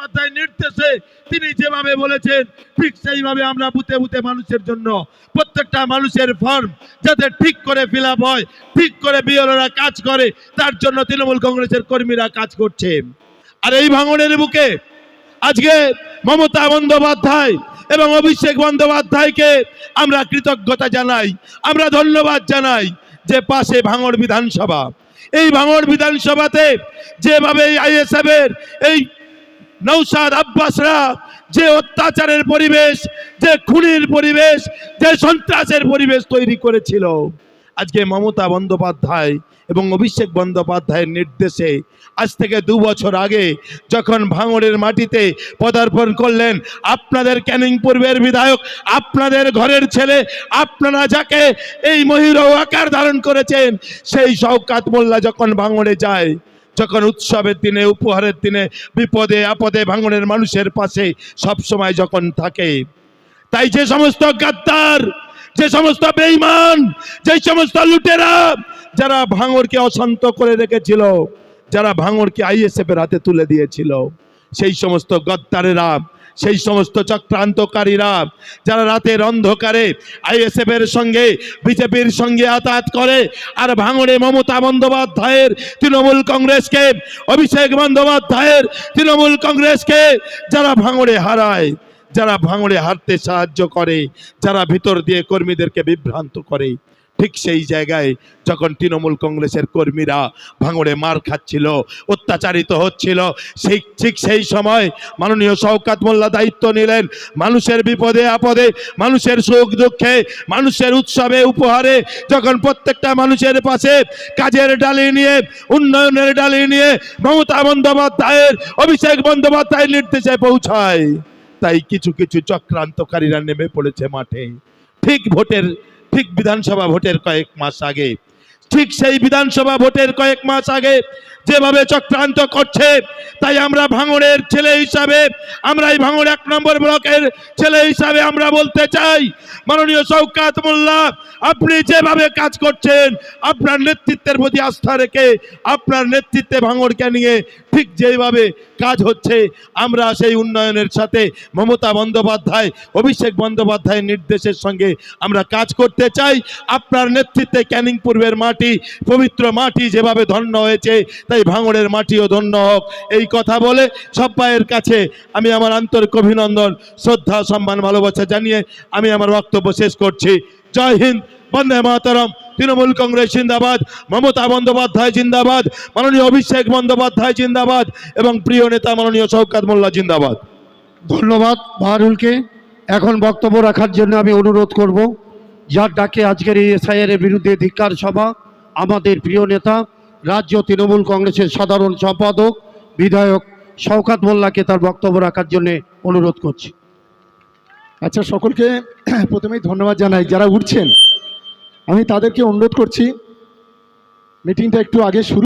বন্দ্যোপাধ্যায়ের নির্দেশে তিনি যেভাবে বলেছেন, ঠিক সেইভাবে আমরা বুতে বুতে মানুষের জন্য প্রত্যেকটা মানুষের ফর্ম যাতে ঠিক করে ফিল হয়, ঠিক করে বিএলওরা কাজ করে, তার জন্য তৃণমূল কংগ্রেসের কর্মীরা কাজ করছে। আর এই ভাঙনের বুকে আজকে মমতা বন্দ্যোপাধ্যায় এবং অভিষেক বন্দ্যোপাধ্যায়কে আমরা কৃতজ্ঞতা জানাই, আমরা ধন্যবাদ জানাই যে পাশে ভাঙড় বিধানসভা। এই ভাঙড় বিধানসভাতে যেভাবে এই আইএসএফ এর এই নৌসাদ আব্বাসরা যে অত্যাচারের পরিবেশ, যে খুনির পরিবেশ, যে সন্ত্রাসের পরিবেশ তৈরি করেছিল। আজকে মমতা বন্দ্যোপাধ্যায় এবং অভিষেক বন্দ্যোপাধ্যায়ের নির্দেশে আজ থেকে দু বছর আগে যখন ভাঙড়ের মাটিতে পদার্পণ করলেন আপনাদের ক্যানিং পূর্বের বিধায়ক, আপনাদের ঘরের ছেলে, আপনারা যাকে এই মহির আকার ধারণ করেছেন, সেই শওকাত মোল্লা যখন ভাঙড়ে যায় যখন উৎসবের দিনে, উপহারের দিনে, বিপদে, আপদে ভাঙনের মানুষের পাশে সবসময় যখন থাকে, তাই যে সমস্ত গাদ্দার, যে সমস্ত বেঈমান, যে সমস্ত লুটেরা, যারা ভাঙরকে অশান্ত করে রেখেছিল, যারা ভাঙরকে আইএসএফের হাতে তুলে দিয়েছিল, সেই সমস্ত গদ্দারেরা সেই সমস্ত চক্রান্তকারীরা যারা রাতের অন্ধকারে আইএসএফ এর সঙ্গে, বিজেপির সঙ্গে আতাত করে আর ভাঙড়ে মমতা বন্দ্যোপাধ্যায়ের তৃণমূল কংগ্রেসকে, অভিষেক বন্দ্যোপাধ্যায়ের তৃণমূল কংগ্রেসকে যারা ভাঙড়ে হারায়, যারা ভাঙড়ে হারতে সাহায্য করে, যারা ভিতর দিয়ে কর্মীদেরকে বিভ্রান্ত করে ঠিক সেই জায়গায় যখন তৃণমূল কংগ্রেসের কর্মীরা ভাঙড়ে মার খাচ্ছিল, অত্যাচারিত হচ্ছিল, সেই ঠিক সেই সময় মাননীয় শওকাত মোল্লা দায়িত্ব নিলেন মানুষের বিপদে আপদে, মানুষের সুখ দুঃখে, মানুষের উৎসবে, উপহারে যখন প্রত্যেকটা মানুষের পাশে কাজের ডালি নিয়ে, উন্নয়নের ডালি নিয়ে মমতা বন্দ্যোপাধ্যায়ের, অভিষেক বন্দ্যোপাধ্যায়ের নির্দেশে পৌঁছায়, তাই কিছু কিছু চক্রান্তকারীরা নেমে পড়েছে মাঠে। ঠিক ভোটের ঠিক বিধানসভা ভোটের কয়েক মাস আগে ঠিক সেই বিধানসভা ভোটের কয়েক মাস আগে যেভাবে চক্রান্ত করছে, তাই আমরা ভাঙড়ের ছেলে হিসাবে আমরা এই ভাঙড় এক নম্বর ব্লকের ছেলে হিসাবে আমরা বলতে চাই। মাননীয় শওকাত মোল্লা, আপনি যেভাবে কাজ করছেন, আপনার নেতৃত্বের প্রতি আস্থা রেখে আপনার নেতৃত্বে ভাঙড়কে নিয়ে ঠিক যেভাবে কাজ হচ্ছে, আমরা সেই উন্নয়নের সাথে মমতা বন্দ্যোপাধ্যায়, অভিষেক বন্দ্যোপাধ্যায়ের নির্দেশের সঙ্গে আমরা কাজ করতে চাই। আপনার নেতৃত্বে ক্যানিং পূর্বের মাটি, পবিত্র মাটি যেভাবে ধন্য হয়েছে তাই ভাঙড়ের মাটিও ধন্য হোক। এই কথা বলে সব্বাইয়ের কাছে আমি আমার আন্তরিক অভিনন্দন, শ্রদ্ধা, সম্মান, ভালোবাসা জানিয়ে আমি আমার বক্তব্য শেষ করছি। জয় হিন্দ, বন্দে মাতরম। তৃণমূল কংগ্রেস জিন্দাবাদ, মমতা বন্দ্যোপাধ্যায় জিন্দাবাদ, মাননীয় অভিষেক বন্দ্যোপাধ্যায় জিন্দাবাদ এবং প্রিয় নেতা মাননীয় শওকাত মোল্লা জিন্দাবাদ। ধন্যবাদ বাহারুলকে। এখন বক্তব্য রাখার জন্য আমি অনুরোধ করব, যার ডাকে আজকের এই এসআইআর এর বিরুদ্ধে ধিক্কার সভা আমাদের প্রিয় নেতা রাজ্য তৃণমূল কংগ্রেসের সাধারণ সম্পাদক বিধায়ক শওকাত মোল্লাকে তার বক্তব্য রাখার জন্য অনুরোধ করছি। আচ্ছা সকলকে প্রথমেই ধন্যবাদ জানাই। যারা উঠছেন, আমি তাদেরকে অনুরোধ করছি, মিটিংটা একটু আগে শুরু